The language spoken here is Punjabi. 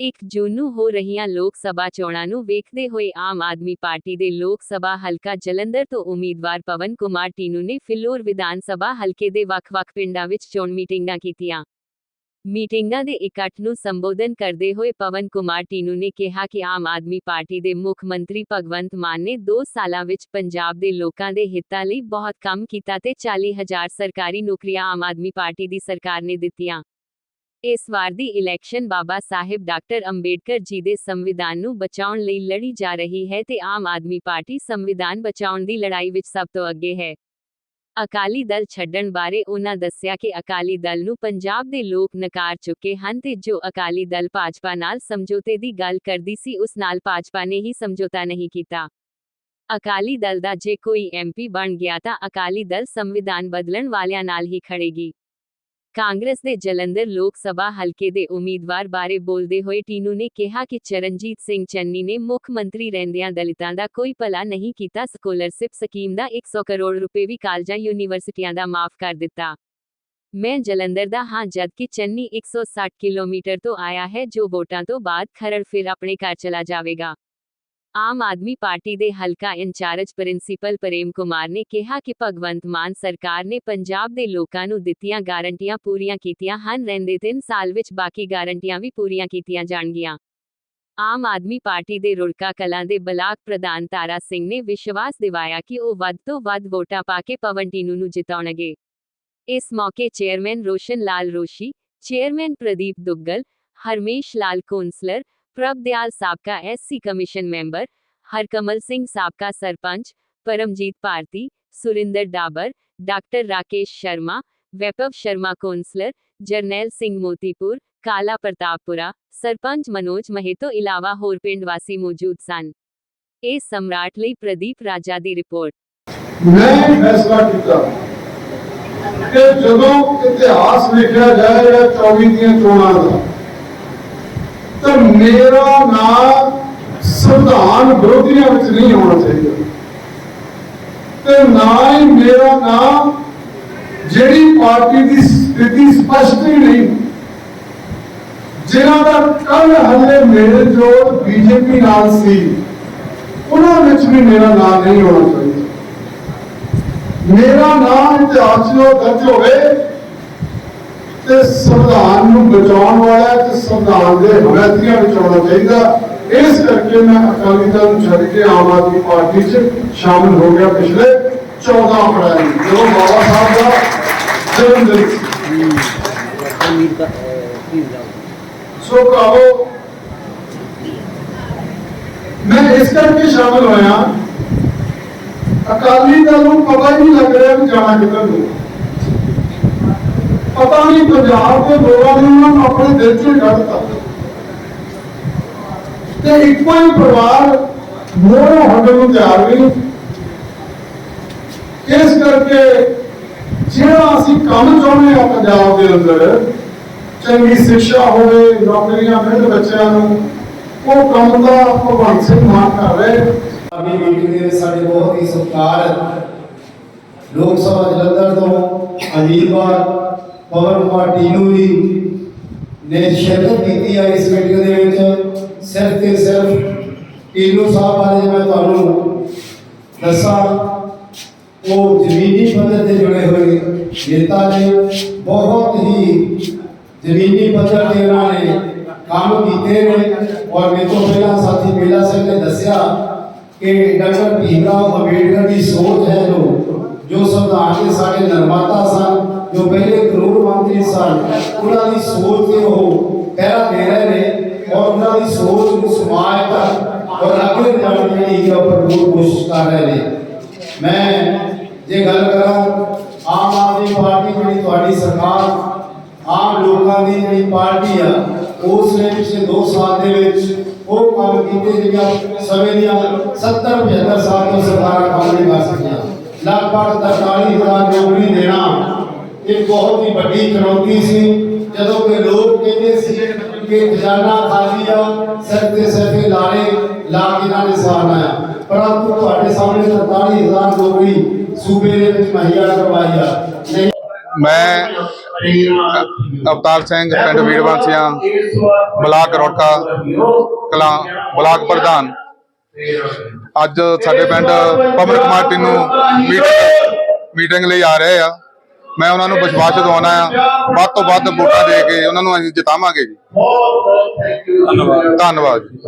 1 ਜੂਨ ਨੂੰ ਹੋ ਰਹੀਆਂ ਲੋਕ ਸਭਾ ਚੋਣਾਂ ਨੂੰ ਵੇਖਦੇ ਹੋਏ ਆਮ ਆਦਮੀ ਪਾਰਟੀ ਦੇ ਲੋਕ ਸਭਾ ਹਲਕਾ ਜਲੰਧਰ ਤੋਂ ਉਮੀਦਵਾਰ ਪਵਨ ਕੁਮਾਰ ਟੀਨੂ ਨੇ ਫਿਲੌਰ ਵਿਧਾਨ ਸਭਾ ਹਲਕੇ ਦੇ ਵੱਖ-ਵੱਖ ਪਿੰਡਾਂ ਵਿੱਚ ਚੋਣ ਮੀਟਿੰਗਾਂ ਕੀਤੀਆਂ। ਮੀਟਿੰਗਾਂ ਦੇ ਇਕੱਠ ਨੂੰ ਸੰਬੋਧਨ ਕਰਦੇ ਹੋਏ ਪਵਨ ਕੁਮਾਰ ਟੀਨੂ ਨੇ ਕਿਹਾ ਕਿ ਆਮ ਆਦਮੀ ਪਾਰਟੀ ਦੇ ਮੁੱਖ ਮੰਤਰੀ ਭਗਵੰਤ ਮਾਨ ਨੇ 2 ਸਾਲਾਂ ਵਿੱਚ ਪੰਜਾਬ ਦੇ ਲੋਕਾਂ ਦੇ ਹਿੱਤਾਂ ਲਈ ਬਹੁਤ ਕੰਮ ਕੀਤਾ ਤੇ 40000 ਸਰਕਾਰੀ ਨੌਕਰੀਆਂ ਆਮ ਆਦਮੀ ਪਾਰਟੀ ਦੀ ਸਰਕਾਰ ਨੇ ਦਿੱਤੀਆਂ। ਇਸ ਵਾਰ ਦੀ ਇਲੈਕਸ਼ਨ ਬਾਬਾ ਸਾਹਿਬ ਡਾਕਟਰ ਅੰਬੇਡਕਰ ਜੀ ਦੇ ਸੰਵਿਧਾਨ ਨੂੰ ਬਚਾਉਣ ਲਈ ਲੜੀ ਜਾ ਰਹੀ ਹੈ ਤੇ ਆਮ ਆਦਮੀ ਪਾਰਟੀ ਸੰਵਿਧਾਨ ਬਚਾਉਣ ਦੀ ਲੜਾਈ ਵਿੱਚ ਸਭ ਤੋਂ ਅੱਗੇ ਹੈ। ਅਕਾਲੀ ਦਲ ਛੱਡਣ ਬਾਰੇ ਉਹਨਾਂ ਦੱਸਿਆ ਕਿ ਅਕਾਲੀ ਦਲ ਨੂੰ ਪੰਜਾਬ ਦੇ ਲੋਕ ਨਕਾਰ ਚੁੱਕੇ ਹਨ ਤੇ ਜੋ ਅਕਾਲੀ ਦਲ ਭਾਜਪਾ ਨਾਲ ਸਮਝੌਤੇ ਦੀ ਗੱਲ ਕਰਦੀ ਸੀ ਉਸ ਨਾਲ ਭਾਜਪਾ ਨੇ ਹੀ ਸਮਝੌਤਾ ਨਹੀਂ ਕੀਤਾ। ਅਕਾਲੀ ਦਲ ਦਾ ਜੇ ਕੋਈ ਐਮਪੀ ਬਣ ਗਿਆ ਤਾਂ ਅਕਾਲੀ ਦਲ ਸੰਵਿਧਾਨ ਬਦਲਣ ਵਾਲਿਆਂ ਨਾਲ ਹੀ ਖੜੇਗੀ। ਕਾਂਗਰਸ ਦੇ ਜਲੰਧਰ ਲੋਕ ਸਭਾ ਹਲਕੇ ਦੇ ਉਮੀਦਵਾਰ ਬਾਰੇ ਬੋਲਦੇ ਹੋਏ ਟੀਨੂ ਨੇ ਕਿਹਾ ਕਿ ਚਰਨਜੀਤ ਸਿੰਘ ਚੰਨੀ ਨੇ ਮੁੱਖ ਮੰਤਰੀ ਰਹਿੰਦਿਆਂ ਦਲਿਤਾਂ ਦਾ ਕੋਈ ਭਲਾ ਨਹੀਂ ਕੀਤਾ ਸਕਾਲਰਸ਼ਿਪ ਸਕੀਮ ਦਾ 100 ਕਰੋੜ ਰੁਪਏ ਵੀ ਕਾਲਜਾਂ, ਯੂਨੀਵਰਸਿਟੀਆਂ ਦਾ ਮਾਫ ਕਰ ਦਿੱਤਾ। ਮੈਂ ਜਲੰਧਰ ਦਾ ਹਾਂ, ਜਦਕਿ ਚੰਨੀ 160 ਕਿਲੋਮੀਟਰ ਤੋਂ ਆਇਆ ਹੈ, ਜੋ ਵੋਟਾਂ ਤੋਂ ਬਾਅਦ ਖਰੜ ਫਿਰ ਆਪਣੇ ਘਰ ਚਲਾ ਜਾਵੇਗਾ। ਆਮ ਆਦਮੀ ਪਾਰਟੀ ਦੇ ਹਲਕਾ ਇੰਚਾਰਜ ਪ੍ਰਿੰਸੀਪਲ ਪ੍ਰੇਮ ਕੁਮਾਰ ਨੇ ਕਿਹਾ ਕਿ ਭਗਵੰਤ ਮਾਨ ਸਰਕਾਰ ਨੇ ਪੰਜਾਬ ਦੇ ਲੋਕਾਂ ਨੂੰ ਦਿੱਤੀਆਂ ਗਾਰੰਟੀਆਂ ਪੂਰੀਆਂ ਕੀਤੀਆਂ ਹਨ ਰਹਿੰਦੇ 3 ਸਾਲ ਵਿੱਚ ਬਾਕੀ ਗਾਰੰਟੀਆਂ ਵੀ ਪੂਰੀਆਂ ਕੀਤੀਆਂ ਜਾਣਗੀਆਂ। ਆਮ ਆਦਮੀ ਪਾਰਟੀ ਦੇ ਰੁੜਕਾ ਕਲਾਂ ਦੇ ਬਲਾਕ ਪ੍ਰਧਾਨ ਤਾਰਾ ਸਿੰਘ ਨੇ ਵਿਸ਼ਵਾਸ ਦਿਵਾਇਆ ਕਿ ਉਹ ਵੱਧ ਤੋਂ ਵੱਧ ਵੋਟਾਂ ਪਾ ਕੇ ਪਵਨ ਟੀਨੂ ਨੂੰ ਜਿਤਾਉਣਗੇ। ਇਸ ਮੌਕੇ chairman Roshan Lal Roshi, chairman Pradeep Duggal, Harmesh Lal councillor, Prabhdayal ਸਾਬਕਾ SC commission member, Harkamal Singh ਸਾਬਕਾ ਸਰਪੰਚ, ਪਰਮਜੀਤ ਭਾਰਤੀ, ਸੁਰਿੰਦਰ ਡਾਬਰ, ਡਾਕਟਰ ਰਾਕੇਸ਼ ਸ਼ਰਮਾ, ਵੈਪਵ ਸ਼ਰਮਾ ਕੌਂਸਲਰ, ਜਰਨੈਲ ਸਿੰਘ ਮੋਤੀਪੁਰ, ਕਾਲਾ ਪ੍ਰਤਾਪਪੁਰਾ, ਸਰਪੰਚ ਮਨੋਜ ਮਹੇ ਤੋਂ ਇਲਾਵਾ ਹੋਰ ਪਿੰਡ ਵਾਸੀ ਮੌਜੂਦ ਸਨ। ਇਹ ਸਮਰਾਟ ਲਈ ਪ੍ਰਦੀਪ ਰਾਜਾ ਦੀ ਰਿਪੋਰਟ ਮੈਂ ਫੈਸਲਾ ਕੀਤਾ ਕਿ ਜਦੋਂ ਇਤਿਹਾਸ ਲਿਖਿਆ ਜਾਏਗਾ 24 ਦੀਆਂ ਚੋਣਾਂ ਦਾ ਤਾਂ ਮੇਰਾ ਨਾਮ ਸੰਵਿਧਾਨ ਵਿਰੋਧੀਆਂ ਵਿੱਚ ਨਹੀਂ ਆਉਣਾ ਚਾਹੀਦਾ। ਤੇ ਨਾ ਹੀ ਮੇਰਾ ਨਾਮ ਜਿਹੜੀ ਪਾਰਟੀ ਦੀ ਸਥਿਤੀ ਸਪਸ਼ਟ ਹੀ ਨਹੀਂ, ਜਿਨ੍ਹਾਂ ਦਾ ਕੱਲ ਹਲੇ ਮੇਰੇ ਜੋੜ ਬੀਜੇਪੀ ਨਾਲ ਸੀ, ਉਹਨਾਂ ਵਿੱਚ ਵੀ ਮੇਰਾ ਨਾਂ ਨਹੀਂ ਹੋਣਾ ਚਾਹੀਦਾ। ਮੇਰਾ ਨਾਂ ਇਤਿਹਾਸ ਜੋ ਦਰਜ ਹੋਵੇ ਤੇ ਸੰਵਿਧਾਨ ਨੂੰ ਬਚਾਉਣ ਵਾਲਾ ਤੇ ਸੰਵਿਧਾਨ ਦੇ ਹਮਾਇਤੀਆਂ ਵਿੱਚ ਚਾਹੀਦਾ। ਇਸ ਕਰਕੇ ਮੈਂ ਅਕਾਲੀ ਦਲ ਨੂੰ ਛੱਡ ਕੇ ਆਮ ਆਦਮੀ ਪਾਰਟੀ 'ਚ ਸ਼ਾਮਿਲ ਹੋ ਗਿਆ ਪਿਛਲੇ 14 ਅਪ੍ਰੈਲ ਨੂੰ। ਜਦੋਂ ਬਾਬਾ ਸਾਹਿਬ ਦਾ ਜਨਮ ਦਿਨ ਸੋ ਕਹੋ ਮੈਂ ਇਸ ਕਰਕੇ ਸ਼ਾਮਿਲ ਹੋਇਆ, ਅਕਾਲੀ ਦਲ ਨੂੰ ਪਤਾ ਹੀ ਨਹੀਂ ਲੱਗ ਰਿਹਾ ਕਿ ਜਾਣਾ ਕਿੱਧਰ ਨੂੰ। ਪਤਾ ਨਹੀਂ ਪੰਜਾਬ ਦੇ ਲੋਕਾਂ ਨੇ ਉਹਨਾਂ ਨੂੰ ਆਪਣੇ ਦਿਲ ਚੋਂ ਕੱਢਤਾ ਤੇ ਇੱਕੋ ਹੀ ਪਰਿਵਾਰ ਮੋਹਰੋਂ ਹਟਣ ਨੂੰ ਤਿਆਰ ਨਹੀਂ। ਇਸ ਕਰਕੇ ਜਿਹੜਾ ਅਸੀਂ ਕੰਮ ਚਾਹੁੰਦੇ ਆ ਪੰਜਾਬ ਦੇ ਅੰਦਰ, ਚੰਗੀ ਸਿੱਖਿਆ ਹੋਵੇ, ਨੌਕਰੀਆਂ ਮਿਲ ਬੱਚਿਆਂ ਨੂੰ, ਉਹ ਕੰਮ ਦਾ ਭਗਵੰਤ ਸਿੰਘ ਮਾਨ ਕਰ ਰਹੇ ਆਪਣੀ ਮੀਟਿੰਗ ਦੇ ਵਿੱਚ ਸਾਡੇ ਬਹੁਤ ਹੀ ਸਤਿਕਾਰ ਲੋਕ ਸਭਾ ਜਲੰਧਰ ਤੋਂ ਅਜੀਤਵਾਰ ਪਵਨ ਕੁਮਾਰ ਟੀਨੂ ਜੀ ਨੇ ਸ਼ਿਰਕਤ ਕੀਤੀ ਹੈ ਇਸ ਮੀਟਿੰਗ ਦੇ ਵਿੱਚ ਸਿਰਫ ਤੇ ਸਿਰਫ ਟੀਨੂ ਸਾਹਿਬ ਬਾਰੇ ਮੈਂ ਤੁਹਾਨੂੰ ਦੱਸਾਂ ਉਹ ਜ਼ਮੀਨੀ ਪੱਧਰ ਤੇ ਜੁੜੇ ਹੋਏ ਨੇਤਾ ਨੇ ਬਹੁਤ ਹੀ ਜ਼ਮੀਨੀ ਪੱਧਰ ਤੇ ਉਹਨਾਂ ਨੇ ਕੰਮ ਕੀਤੇ ਨੇ ਔਰ ਮੇਰੇ ਤੋਂ ਪਹਿਲਾਂ ਸਾਥੀ ਮੇਲਾ ਸਿੰਘ ਨੇ ਦੱਸਿਆ ਕਿ ਡਾਕਟਰ ਭੀਮਰਾਓ ਅੰਬੇਡਕਰ ਦੀ ਸੋਚ ਹੈ ਜੋ ਜੋ ਸੰਵਿਧਾਨ ਦੇ ਸਾਡੇ ਨਿਰਮਾਤਾ ਸਨ ਜੋ ਪਹਿਲੇ ਕਾਨੂੰਨ ਮੰਤਰੀ ਸਨ, ਉਹਨਾਂ ਦੀ ਸੋਚ ਤੇ ਉਹ ਪਹਿਰਾ ਦੇ ਰਹੇ ਨੇ ਔਰ ਉਹਨਾਂ ਦੀ ਸੋਚ ਨੂੰ ਸਮਾਜ ਤੱਕ ਔਰ ਅੱਗੇ ਲਿਜਾਣ ਦੀ ਜਿਹੜੀ ਹੈ ਭਰਪੂਰ ਕੋਸ਼ਿਸ਼ ਕਰ ਰਹੇ ਨੇ। ਮੈਂ ਜੇ ਗੱਲ ਕਰਾਂ, ਆਮ ਆਦਮੀ ਪਾਰਟੀ ਜਿਹੜੀ ਤੁਹਾਡੀ ਸਰਕਾਰ, ਆਮ ਲੋਕਾਂ ਦੀ ਜਿਹੜੀ ਪਾਰਟੀ ਆ, ਉਸ ਨੇ ਪਿਛਲੇ 2 ਸਾਲ ਦੇ ਵਿੱਚ ਉਹ ਕੰਮ ਕੀਤੇ ਜਿਹੜੀਆਂ ਸਮੇਂ ਦੀਆਂ 70 75 ਸਾਲ ਤੋਂ ਸਰਕਾਰਾਂ ਕੰਮ ਨਹੀਂ ਕਰ ਸਕੀਆਂ। ਲਗਭਗ 43000 ਨੌਕਰੀ ਦੇਣਾ ਇਹ ਬਹੁਤ ਹੀ ਵੱਡੀ ਚੁਣੌਤੀ ਸੀ। ਜਦੋਂ ਕਿ ਲੋਕ ਕਹਿੰਦੇ ਸੀ ਕਿ ਖਜ਼ਾਨਾ ਖਾਲੀ ਆ ਸਿਰ ਤੇ ਲਾਰੇ ਲਾ ਕੇ ਇਹਨਾਂ ਨੇ ਸਾਰਨਾ ਪਰੰਤੂ ਤੁਹਾਡੇ ਸਾਹਮਣੇ 43000 ਨੌਕਰੀ ਸੂਬੇ ਦੇ ਵਿੱਚ ਮੁਹੱਈਆ ਕਰਵਾਈ ਆ। ਮੈਂ ਅਵਤਾਰ ਸਿੰਘ, ਪਿੰਡ ਵੀਰਵਾਂਸੀਆਂ, ਬਲਾਕ ਰੋਟਾ ਕਲਾ, ਬਲਾਕ ਪ੍ਰਧਾਨ। ਅੱਜ ਸਾਡੇ ਪਿੰਡ ਪਵਨ ਕੁਮਾਰ ਟਿੰਨੂ ਮੀਟਿੰਗ ਮੀਟਿੰਗ ਲਈ ਆ ਰਹੇ ਆ। ਮੈਂ ਉਹਨਾਂ ਨੂੰ ਵਿਸ਼ਵਾਸ ਦਿਵਾਉਣਾ ਆ। ਵੱਧ ਤੋਂ ਵੱਧ ਵੋਟਾਂ ਦੇ ਕੇ ਉਹਨਾਂ ਨੂੰ ਅਸੀਂ ਜਿਤਾਵਾਂਗੇ ਜੀ। ਧੰਨਵਾਦ ਧੰਨਵਾਦ। ਜੀ